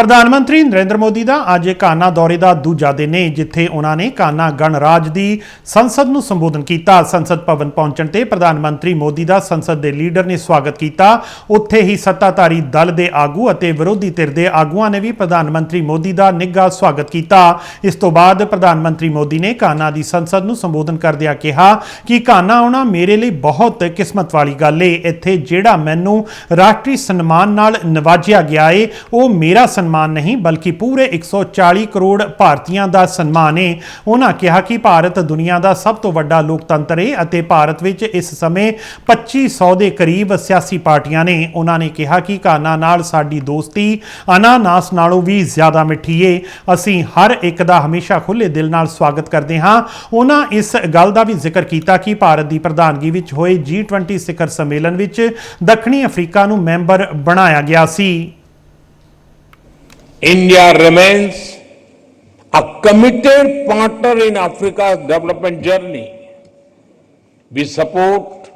ਪ੍ਰਧਾਨ ਮੰਤਰੀ ਨਰਿੰਦਰ ਮੋਦੀ ਦਾ ਅੱਜ ਕਾਨਾ ਦੌਰੇ ਦਾ ਦੂਜਾ ਦਿਨ ਹੈ ਜਿੱਥੇ ਉਹਨਾਂ ਨੇ ਕਾਨਾ ਗਣਰਾਜ ਦੀ ਸੰਸਦ ਨੂੰ ਸੰਬੋਧਨ ਕੀਤਾ। ਸੰਸਦ ਭਵਨ ਪਹੁੰਚਣ ਤੇ ਪ੍ਰਧਾਨ ਮੰਤਰੀ ਮੋਦੀ ਦਾ ਸੰਸਦ ਦੇ ਲੀਡਰ ਨੇ ਸਵਾਗਤ ਕੀਤਾ। ਉੱਥੇ ਹੀ ਸੱਤਾਧਾਰੀ ਦਲ ਦੇ ਆਗੂ ਅਤੇ ਵਿਰੋਧੀ ਧਿਰ ਦੇ ਆਗੂਆਂ ਨੇ ਵੀ ਪ੍ਰਧਾਨ ਮੰਤਰੀ ਮੋਦੀ ਦਾ ਨਿੱਘਾ ਸਵਾਗਤ ਕੀਤਾ। ਇਸ ਤੋਂ ਬਾਅਦ ਪ੍ਰਧਾਨ ਮੰਤਰੀ ਮੋਦੀ ਨੇ ਕਾਨਾ ਦੀ ਸੰਸਦ ਨੂੰ ਸੰਬੋਧਨ ਕਰਦਿਆਂ ਕਿਹਾ ਕਿ ਕਾਨਾ ਆਉਣਾ ਮੇਰੇ ਲਈ ਬਹੁਤ ਕਿਸਮਤ ਵਾਲੀ ਗੱਲ ਏ। ਇੱਥੇ ਜਿਹੜਾ ਮੈਨੂੰ ਰਾਸ਼ਟਰੀ ਸਨਮਾਨ ਨਾਲ ਨਵਾਜਿਆ ਗਿਆ ਏ, ਉਹ ਮੇਰਾ ਸਨਮਾਨ ਸਨਮਾਨ ਨਹੀਂ, ਬਲਕਿ ਪੂਰੇ 140 ਕਰੋੜ ਭਾਰਤੀਆਂ ਦਾ ਸਨਮਾਨ ਏ। ਉਹਨਾਂ ਕਿਹਾ ਕਿ ਭਾਰਤ ਦੁਨੀਆ ਦਾ ਸਭ ਤੋਂ ਵੱਡਾ ਲੋਕਤੰਤਰ ਏ ਅਤੇ ਭਾਰਤ ਵਿੱਚ ਇਸ ਸਮੇਂ 2500 ਦੇ ਕਰੀਬ ਸਿਆਸੀ ਪਾਰਟੀਆਂ ਨੇ। ਉਹਨਾਂ ਨੇ ਕਿਹਾ ਕਿ ਕਾਨਾ ਨਾਲ ਸਾਡੀ ਦੋਸਤੀ ਅਨਾਨਾਸ ਨਾਲੋਂ ਵੀ ਜ਼ਿਆਦਾ ਮਿੱਠੀ ਏ। ਅਸੀਂ ਹਰ ਇੱਕ ਦਾ ਹਮੇਸ਼ਾ ਖੁੱਲੇ ਦਿਲ ਨਾਲ ਸਵਾਗਤ ਕਰਦੇ ਹਾਂ। ਉਹਨਾਂ ਇਸ ਗੱਲ ਦਾ ਵੀ ਜ਼ਿਕਰ ਕੀਤਾ ਕਿ ਭਾਰਤ ਦੀ ਪ੍ਰਧਾਨਗੀ ਵਿੱਚ ਹੋਏ G20 ਸਿਖਰ ਸੰਮੇਲਨ ਵਿੱਚ ਦੱਖਣੀ ਅਫਰੀਕਾ ਨੂੰ ਮੈਂਬਰ ਬਣਾਇਆ ਗਿਆ ਸੀ। India remains a committed partner in Africa's development journey. We support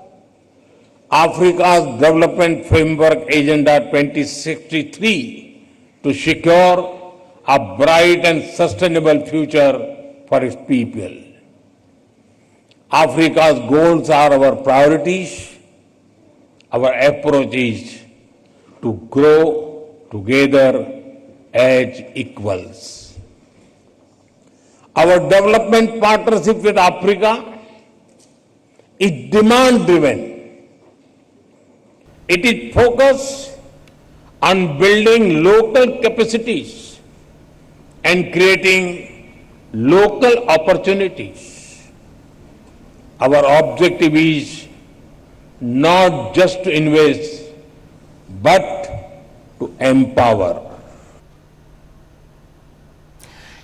Africa's Development Framework Agenda 2063 to secure a bright and sustainable future for its people. Africa's goals are our priorities. Our approach is to grow together as equals. Our development partnership with Africa is demand driven. It is focused on building local capacities and creating local opportunities. Our objective is not just to invest, but to empower.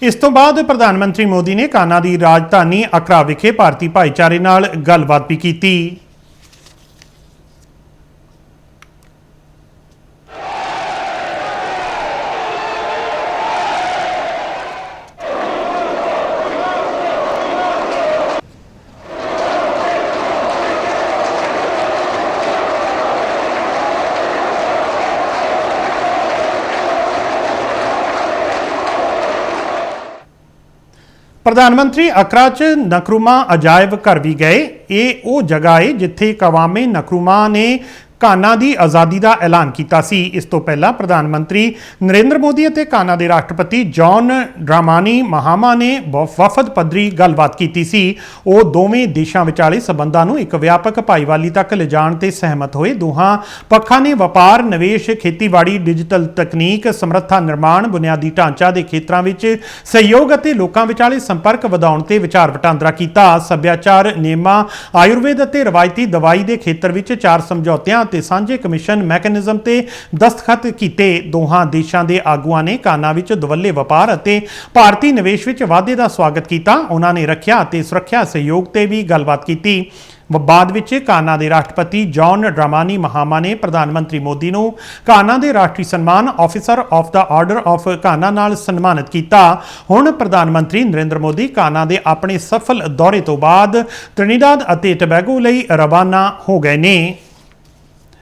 ਇਸ ਤੋਂ ਬਾਅਦ ਪ੍ਰਧਾਨ ਮੰਤਰੀ ਮੋਦੀ ਨੇ ਕਾਨਾ ਦੀ ਰਾਜਧਾਨੀ ਅਕਰਾ ਵਿਖੇ ਭਾਰਤੀ ਭਾਈਚਾਰੇ ਨਾਲ ਗੱਲਬਾਤ ਵੀ ਕੀਤੀ। ਪ੍ਰਧਾਨ ਮੰਤਰੀ, ਅਕਰਾ ਚ ਨਕਰੂਮਾ ਅਜਾਇਬ ਘਰ ਵੀ ਗਏ। ਇਹ ਉਹ ਜਗ੍ਹਾ ਹੈ ਜਿੱਥੇ ਕਵਾਮੇ ਨਕਰੂਮਾ ਨੇ ਘਾਨਾ ਦੀ ਆਜ਼ਾਦੀ ਦਾ ਐਲਾਨ ਕੀਤਾ ਸੀ। ਇਸ ਤੋਂ ਪਹਿਲਾਂ ਪ੍ਰਧਾਨ ਮੰਤਰੀ ਨਰਿੰਦਰ ਮੋਦੀ ਅਤੇ ਘਾਨਾ ਦੇ ਰਾਸ਼ਟਰਪਤੀ ਜੌਨ ਡਰਾਮਾਨੀ ਮਹਾਮਾ ਨੇ ਵਫਦ ਪੱਧਰੀ ਗੱਲਬਾਤ ਕੀਤੀ ਸੀ। ਉਹ ਦੋਵੇਂ ਦੇਸ਼ਾਂ ਵਿਚਾਲੇ ਸਬੰਧਾਂ ਨੂੰ ਇੱਕ ਵਿਆਪਕ ਭਾਈਵਾਲੀ ਤੱਕ ਲਿਜਾਣ ਤੇ ਸਹਿਮਤ ਹੋਏ। ਦੋਹਾਂ ਪੱਖਾਂ ਨੇ ਵਪਾਰ, ਨਿਵੇਸ਼, ਖੇਤੀਬਾੜੀ, ਡਿਜੀਟਲ ਤਕਨੀਕ, ਸਮਰੱਥਾ ਨਿਰਮਾਣ, ਬੁਨਿਆਦੀ ਢਾਂਚਾ ਦੇ ਖੇਤਰਾਂ ਵਿੱਚ ਸਹਿਯੋਗ ਅਤੇ ਲੋਕਾਂ ਵਿਚਾਲੇ ਸੰਪਰਕ ਵਧਾਉਣ ਤੇ ਵਿਚਾਰ ਵਟਾਂਦਰਾ ਕੀਤਾ। ਸੱਭਿਆਚਾਰ, ਨਿਯਮਾਂ, ਆਯੁਰਵੇਦ ਅਤੇ ਰਵਾਇਤੀ ਦਵਾਈ ਦੇ ਖੇਤਰ ਵਿੱਚ ਚਾਰ ਸਮਝੌਤਿਆਂ ਅਤੇ ਸਾਂਝੇ ਕਮਿਸ਼ਨ ਮੈਕੈਨਿਜ਼ਮ ਤੇ ਦਸਤਖਤ ਕੀਤੇ ਦੋਹਾਂ ਦੇਸ਼ਾਂ ਦੇ ਆਗੂਆਂ ਨੇ ਕਾਨਾ ਵਿੱਚ ਦਵੱਲੇ ਵਪਾਰ ਅਤੇ ਭਾਰਤੀ ਨਿਵੇਸ਼ ਵਿੱਚ ਵਾਧੇ ਦਾ ਸਵਾਗਤ ਕੀਤਾ। ਉਹਨਾਂ ਨੇ ਰੱਖਿਆ ਅਤੇ ਸੁਰੱਖਿਆ ਸਹਿਯੋਗ ਤੇ ਵੀ ਗੱਲਬਾਤ ਕੀਤੀ। ਬਾਅਦ ਵਿੱਚ ਕਾਨਾ ਦੇ ਰਾਸ਼ਟਰਪਤੀ ਜੌਨ ਡਰਾਮਾਨੀ ਮਹਾਮਾ ਨੇ ਪ੍ਰਧਾਨ ਮੰਤਰੀ ਮੋਦੀ ਨੂੰ ਕਾਨਾ ਦੇ ਰਾਸ਼ਟਰੀ ਸਨਮਾਨ ਆਫੀਸਰ ਆਫ ਦਾ ਆਰਡਰ ਆਫ ਕਾਨਾ ਨਾਲ ਸਨਮਾਨਿਤ ਕੀਤਾ। ਹੁਣ ਪ੍ਰਧਾਨ ਮੰਤਰੀ ਨਰਿੰਦਰ ਮੋਦੀ ਕਾਨਾ ਦੇ ਆਪਣੇ ਸਫਲ ਦੌਰੇ ਤੋਂ ਬਾਅਦ ਤ੍ਰਿਨੀਦਾਦ ਅਤੇ ਟਬੈਗੋ ਲਈ ਰਵਾਨਾ ਹੋ ਗਏ ਨੇ।